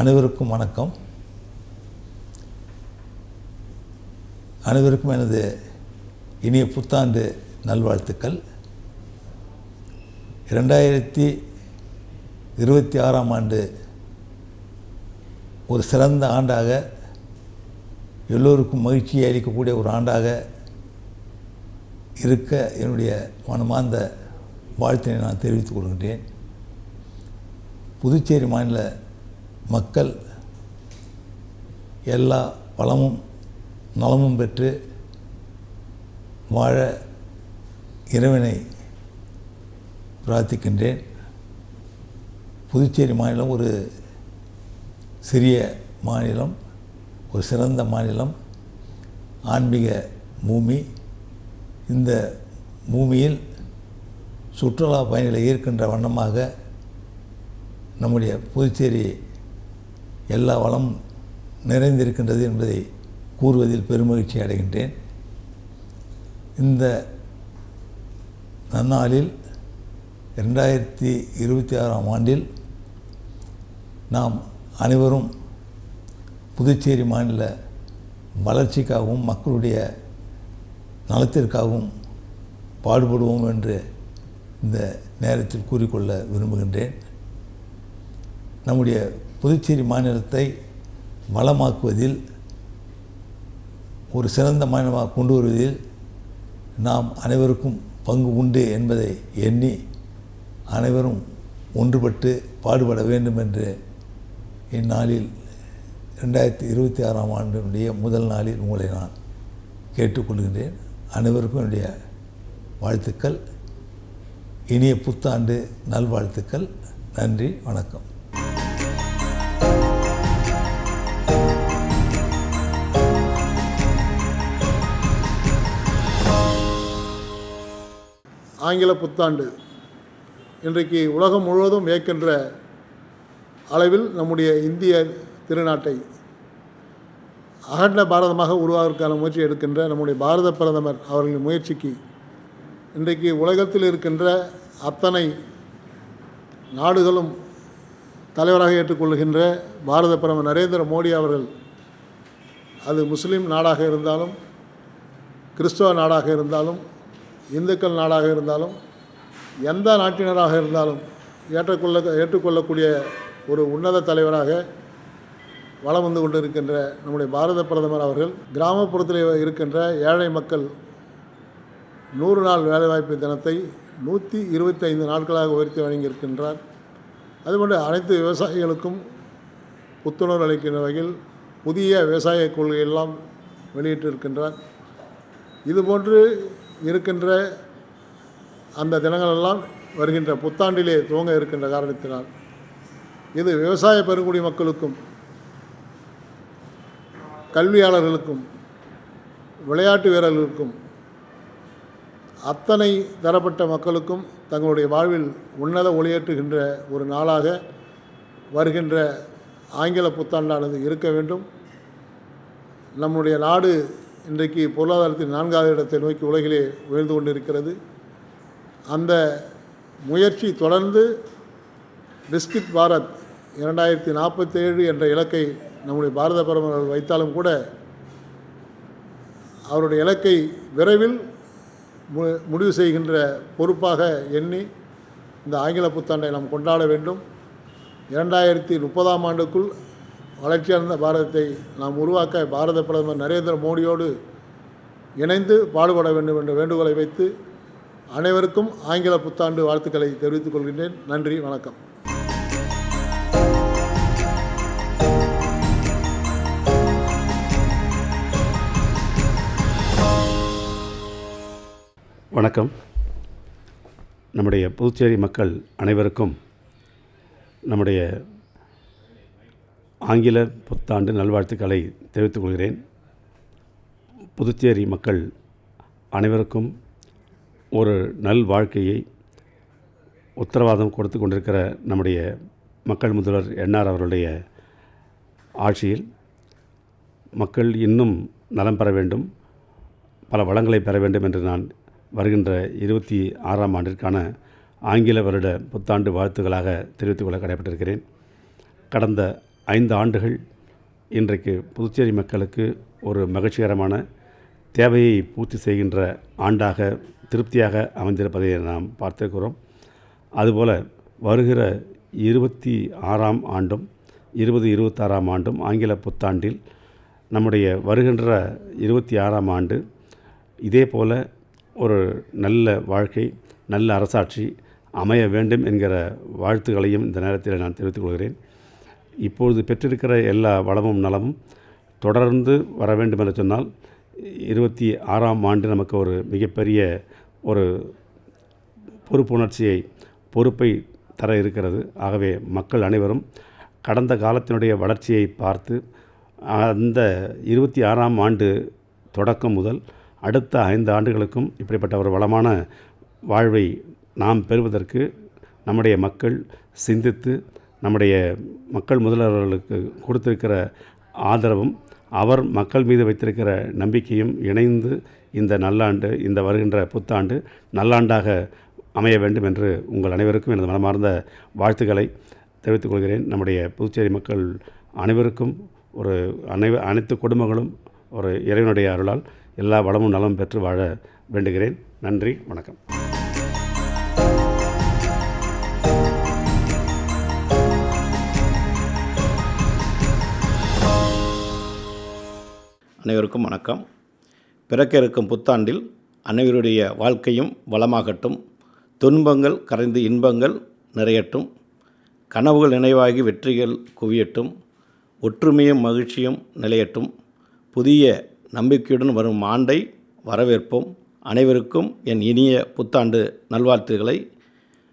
அனைவருக்கும் வணக்கம். அனைவருக்கும் எனது இனிய புத்தாண்டு நல்வாழ்த்துக்கள். இரண்டாயிரத்தி இருபத்தி ஆறாம் ஆண்டு ஒரு சிறந்த ஆண்டாக எல்லோருக்கும் மகிழ்ச்சியை அளிக்கக்கூடிய ஒரு ஆண்டாக இருக்க என்னுடைய மனமார்ந்த வாழ்த்தினை நான் தெரிவித்துக் கொள்கின்றேன். புதுச்சேரி மாநில மக்கள் எல்லா வளமும் நலமும் பெற்று வாழ இறைவனை பிரார்த்திக்கின்றேன். புதுச்சேரி மாநிலம் ஒரு சிறிய மாநிலம் ஒரு சிறந்த மாநிலம் ஆன்மீக பூமி. இந்த பூமியில் சுற்றுலா பயணிகளை ஈர்க்கின்ற வண்ணமாக நம்முடைய புதுச்சேரி எல்லா வளம் நிறைந்திருக்கின்றது என்பதை கூறுவதில் பெருமகிழ்ச்சி அடைகின்றேன். இந்த நன்னாளில் ரெண்டாயிரத்தி இருபத்தி ஆறாம் ஆண்டில் நாம் அனைவரும் புதுச்சேரி மாநில வளர்ச்சிக்காகவும் மக்களுடைய நலத்திற்காகவும் பாடுபடுவோம் என்று இந்த நேரத்தில் கூறிக்கொள்ள விரும்புகின்றேன். நம்முடைய புதுச்சேரி மாநிலத்தை வளமாக்குவதில் ஒரு சிறந்த மாநிலமாக கொண்டு வருவதில் நாம் அனைவருக்கும் பங்கு உண்டு என்பதை எண்ணி அனைவரும் ஒன்றுபட்டு பாடுபட வேண்டும் என்று இந்நாளில் ரெண்டாயிரத்தி இருபத்தி ஆறாம் ஆண்டினுடைய முதல் நாளில் உங்களை நான் கேட்டுக்கொள்கின்றேன் அனைவருக்கும் என்னுடைய வாழ்த்துக்கள். இனிய புத்தாண்டு நல்வாழ்த்துக்கள். நன்றி வணக்கம். ஆங்கில புத்தாண்டு இன்றைக்கு உலகம் முழுவதும் ஏற்கின்ற அளவில் நம்முடைய இந்திய திருநாட்டை அகண்ட பாரதமாக உருவாவதற்கான முயற்சி எடுக்கின்ற நம்முடைய பாரத பிரதமர் அவர்களின் முயற்சிக்கு இன்றைக்கு உலகத்தில் இருக்கின்ற அத்தனை நாடுகளும் தலைவராக ஏற்றுக்கொள்கின்ற பாரத பிரதமர் நரேந்திர மோடி அவர்கள் அது முஸ்லீம் நாடாக இருந்தாலும் கிறிஸ்தவ நாடாக இருந்தாலும் இந்துக்கள் நாடாக இருந்தாலும் எந்த நாட்டினராக இருந்தாலும் ஏற்றுக்கொள்ள ஏற்றுக்கொள்ளக்கூடிய ஒரு உன்னத தலைவராக வலம் வந்து கொண்டிருக்கின்ற நம்முடைய பாரத பிரதமர் அவர்கள் கிராமப்புறத்தில் இருக்கின்ற ஏழை மக்கள் நூறு நாள் வேலைவாய்ப்பு தினத்தை நூற்றி இருபத்தி ஐந்து நாட்களாக உயர்த்தி வழங்கியிருக்கின்றார். அதுபோன்று அனைத்து விவசாயிகளுக்கும் புத்துணர்வு அளிக்கின்ற வகையில் புதிய விவசாய கொள்கையெல்லாம் வெளியிட்டிருக்கின்றார். இதுபோன்று இருக்கின்ற அந்த தினங்களெல்லாம் வருகின்ற புத்தாண்டிலே துவங்க இருக்கின்ற காரணத்தினால் இது விவசாய பெருங்குடி மக்களுக்கும் கல்வியாளர்களுக்கும் விளையாட்டு வீரர்களுக்கும் அத்தனை தரப்பட்ட மக்களுக்கும் தங்களுடைய வாழ்வில் உன்னத ஒளியேற்றுகின்ற ஒரு நாளாக வருகின்ற ஆங்கில புத்தாண்டானது இருக்க வேண்டும். நம்முடைய நாடு இன்றைக்கு பொருளாதாரத்தின் நான்காவது இடத்தை நோக்கி உலகிலே உயர்ந்து கொண்டிருக்கிறது. அந்த முயற்சி தொடர்ந்து பிஸ்கிட் பாரத் இரண்டாயிரத்தி நாற்பத்தேழு என்ற இலக்கை நம்முடைய பாரத பிரதமர் வைத்தாலும் கூட அவருடைய இலக்கை விரைவில் மு முடிவு செய்கின்ற பொறுப்பாக எண்ணி இந்த ஆங்கில புத்தாண்டை நாம் கொண்டாட வேண்டும். இரண்டாயிரத்தி முப்பதாம் ஆண்டுக்குள் வளர்ச்சியடைந்த பாரதத்தை நாம் உருவாக்க பாரத பிரதமர் நரேந்திர மோடியோடு இணைந்து பாடுபட வேண்டும் என்ற வேண்டுகோளை வைத்து அனைவருக்கும் ஆங்கில புத்தாண்டு வாழ்த்துக்களை தெரிவித்துக் கொள்கின்றேன். நன்றி வணக்கம். வணக்கம். நம்முடைய புதுச்சேரி மக்கள் அனைவருக்கும் நம்முடைய ஆங்கில புத்தாண்டு நல்வாழ்த்துக்களை தெரிவித்துக் கொள்கிறேன். புதுச்சேரி மக்கள் அனைவருக்கும் ஒரு நல் வாழ்க்கையை உத்தரவாதம் கொடுத்து கொண்டிருக்கிற நம்முடைய மக்கள் முதல்வர் என்ஆர் அவருடைய ஆட்சியில் மக்கள் இன்னும் நலம் பெற வேண்டும் பல வளங்களை பெற வேண்டும் என்று நான் வருகின்ற இருபத்தி ஆறாம் ஆண்டிற்கான ஆங்கில வருட புத்தாண்டு வாழ்த்துக்களாக தெரிவித்துக் கொள்ள கடைப்பட்டிருக்கிறேன் கடந்த ஐந்து ஆண்டுகள் இன்றைக்கு புதுச்சேரி மக்களுக்கு ஒரு மகிழ்ச்சிகரமான தேவையை பூர்த்தி செய்கின்ற ஆண்டாக திருப்தியாக அமைந்திருப்பதை நாம் பார்த்திருக்கிறோம். அதுபோல் வருகிற இருபத்தி ஆறாம் ஆண்டும் இருபது இருபத்தாறாம் ஆண்டும் ஆங்கில புத்தாண்டில் நம்முடைய வருகின்ற இருபத்தி ஆறாம் ஆண்டு இதே போல ஒரு நல்ல வாழ்க்கை நல்ல அரசாட்சி அமைய வேண்டும் என்கிற வாழ்த்துக்களையும் இந்த நேரத்தில் நான் தெரிவித்துக் கொள்கிறேன். இப்பொழுது பெற்றிருக்கிற எல்லா வளமும் நலமும் தொடர்ந்து வர வேண்டும் என்று சொன்னால் இருபத்தி ஆறாம் ஆண்டு நமக்கு ஒரு மிகப்பெரிய ஒரு பொறுப்புணர்ச்சியை பொறுப்பை தர இருக்கிறது. ஆகவே மக்கள் அனைவரும் கடந்த காலத்தினுடைய வளர்ச்சியை பார்த்து அந்த இருபத்தி ஆறாம் ஆண்டு தொடக்கம் முதல் அடுத்த ஐந்து ஆண்டுகளுக்கும் இப்படிப்பட்ட ஒரு வளமான வாழ்வை நாம் பெறுவதற்கு நம்முடைய மக்கள் சிந்தித்து நம்முடைய மக்கள் முதல்வர்களுக்கு கொடுத்திருக்கிற ஆதரவும் அவர் மக்கள் மீது வைத்திருக்கிற நம்பிக்கையும் இணைந்து இந்த நல்லாண்டு இந்த வருகின்ற புத்தாண்டு நல்லாண்டாக அமைய வேண்டும் என்று உங்கள் அனைவருக்கும் எனது மனமார்ந்த வாழ்த்துக்களை தெரிவித்துக் கொள்கிறேன். நம்முடைய புதுச்சேரி மக்கள் அனைவருக்கும் ஒரு அனைவ அனைத்து குடும்பங்களும் ஒரு இறைவனுடைய அருளால் எல்லா வளமும் நலமும் பெற்று வாழ வேண்டுகிறேன். நன்றி வணக்கம். அனைவருக்கும் வணக்கம். பிறக்க இருக்கும் புத்தாண்டில் அனைவருடைய வாழ்க்கையும் வளமாகட்டும். துன்பங்கள் கரைந்து இன்பங்கள் நிறையட்டும். கனவுகள் நினைவாகி வெற்றிகள் குவியட்டும். ஒற்றுமையும் மகிழ்ச்சியும் நிலையட்டும். புதிய நம்பிக்கையுடன் வரும் ஆண்டை வரவேற்போம். அனைவருக்கும் என் இனிய புத்தாண்டு நல்வாழ்த்துக்களை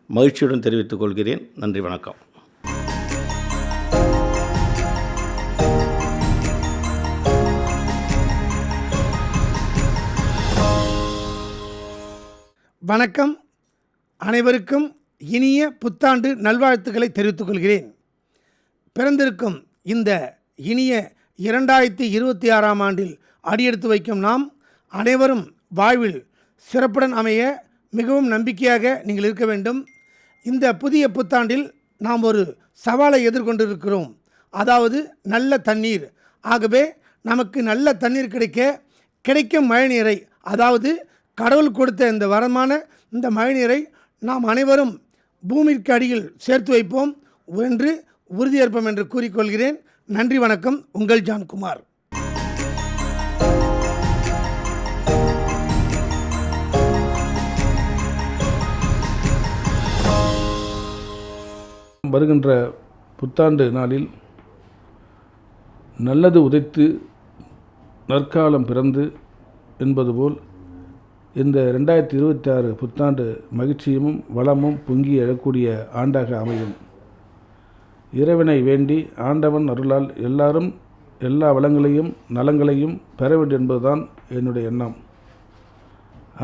மகிழ்ச்சியுடன் தெரிவித்துக் கொள்கிறேன். நன்றி வணக்கம். வணக்கம். அனைவருக்கும் இனிய புத்தாண்டு நல்வாழ்த்துக்களை தெரிவித்துக் கொள்கிறேன். பிறந்திருக்கும் இந்த இனிய இரண்டாயிரத்தி இருபத்தி ஆறாம் ஆண்டில் அடியெடுத்து வைக்கும் நாம் அனைவரும் வாழ்வில் சிறப்புடன் அமைய மிகவும் நம்பிக்கையாக நீங்கள் இருக்க வேண்டும். இந்த புதிய புத்தாண்டில் நாம் ஒரு சவாலை எதிர்கொண்டிருக்கிறோம். அதாவது நல்ல தண்ணீர். ஆகவே நமக்கு நல்ல தண்ணீர் கிடைக்க கிடைக்கும் மழைநீரை அதாவது கடவுள் கொடுத்த இந்த வரமான இந்த மழைநீரை நாம் அனைவரும் பூமிக்கு அடியில் சேர்த்து வைப்போம் என்று உறுதியேற்போம் என்று கூறிக்கொள்கிறேன். நன்றி வணக்கம். உங்கள் ஜான்குமார். வருகின்ற புத்தாண்டு நாளில் நல்லது உதைத்து நற்காலம் பிறந்து என்பது போல் இந்த ரெண்டாயிரத்தி இருபத்தி ஆறு புத்தாண்டு மகிழ்ச்சியும் வளமும் பொங்கி எழக்கூடிய ஆண்டாக அமையும். இறைவனை வேண்டி ஆண்டவன் அருளால் எல்லாரும் எல்லா வளங்களையும் நலங்களையும் பெற வேண்டும் என்பதுதான் என்னுடைய எண்ணம்.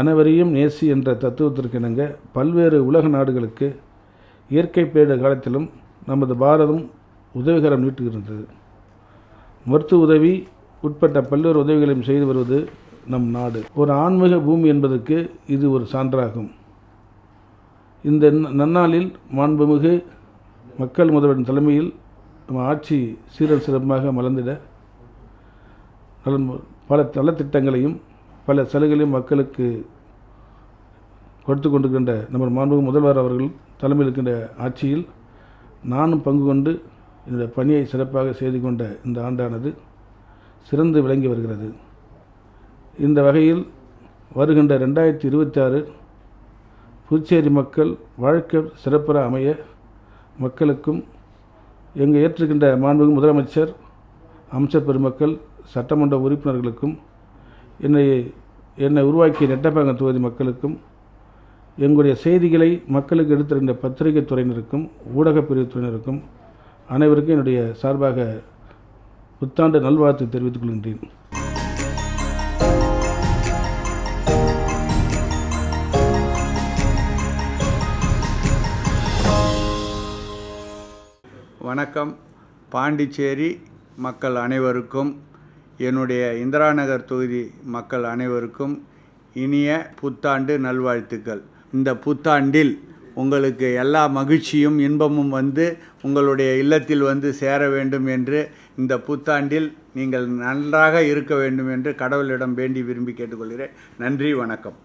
அனைவரையும் நேசி என்ற தத்துவத்திற்கிணங்க பல்வேறு உலக நாடுகளுக்கு இயற்கை பேரிடர் காலத்திலும் நமது பாரதம் உதவிகரம் நீட்டுகின்றது. மருத்துவ உதவி உட்பட்ட பல்வேறு உதவிகளையும் செய்து வருவது நம் நாடு. ஒரு ஆன்மீக பூமி என்பதற்கு இது ஒரு சான்றாகும். இந்த நன்னாளில் மாண்புமிகு மக்கள் முதல்வரின் தலைமையில் நம்ம ஆட்சி சீரல் சிறப்பாக மலர்ந்திட நலன் பல நலத்திட்டங்களையும் பல சலுகைகளையும் மக்களுக்கு கொடுத்து கொண்டிருக்கின்ற நம்ம மாண்புமிகு முதல்வர் அவர்கள் தலைமையில் இருக்கின்ற ஆட்சியில் நானும் பங்கு கொண்டு என்னுடைய பணியை சிறப்பாக செய்து கொண்ட இந்த ஆண்டானது சிறந்து விளங்கி வருகிறது. இந்த வகையில் வருகின்ற ரெண்டாயிரத்தி இருபத்தி ஆறு புதுச்சேரி மக்கள் வாழ்க்கை சிறப்புற அமைய மக்களுக்கும் எங்கள் ஏற்றுக்கின்ற மாண்புமிகு முதலமைச்சர் அமைச்சர் பெருமக்கள் சட்டமன்ற உறுப்பினர்களுக்கும் என்னை என்னை உருவாக்கிய நெட்டப்பாக்கம் தொகுதி மக்களுக்கும் எங்களுடைய செய்திகளை மக்களுக்கு எடுத்திருந்த பத்திரிகை துறையினருக்கும் ஊடகப் பிரிவு துறையினருக்கும் அனைவருக்கும் என்னுடைய சார்பாக புத்தாண்டு நல்வாழ்த்து தெரிவித்துக் கொள்கின்றேன். வணக்கம். பாண்டிச்சேரி மக்கள் அனைவருக்கும் என்னுடைய இந்திரா நகர் தொகுதி மக்கள் அனைவருக்கும் இனிய புத்தாண்டு நல்வாழ்த்துக்கள். இந்த புத்தாண்டில் உங்களுக்கு எல்லா மகிழ்ச்சியும் இன்பமும் வந்து உங்களுடைய இல்லத்தில் வந்து சேர வேண்டும் என்று இந்த புத்தாண்டில் நீங்கள் நன்றாக இருக்க வேண்டும் என்று கடவுளிடம் வேண்டி விரும்பி கேட்டுக்கொள்கிறேன். நன்றி வணக்கம்.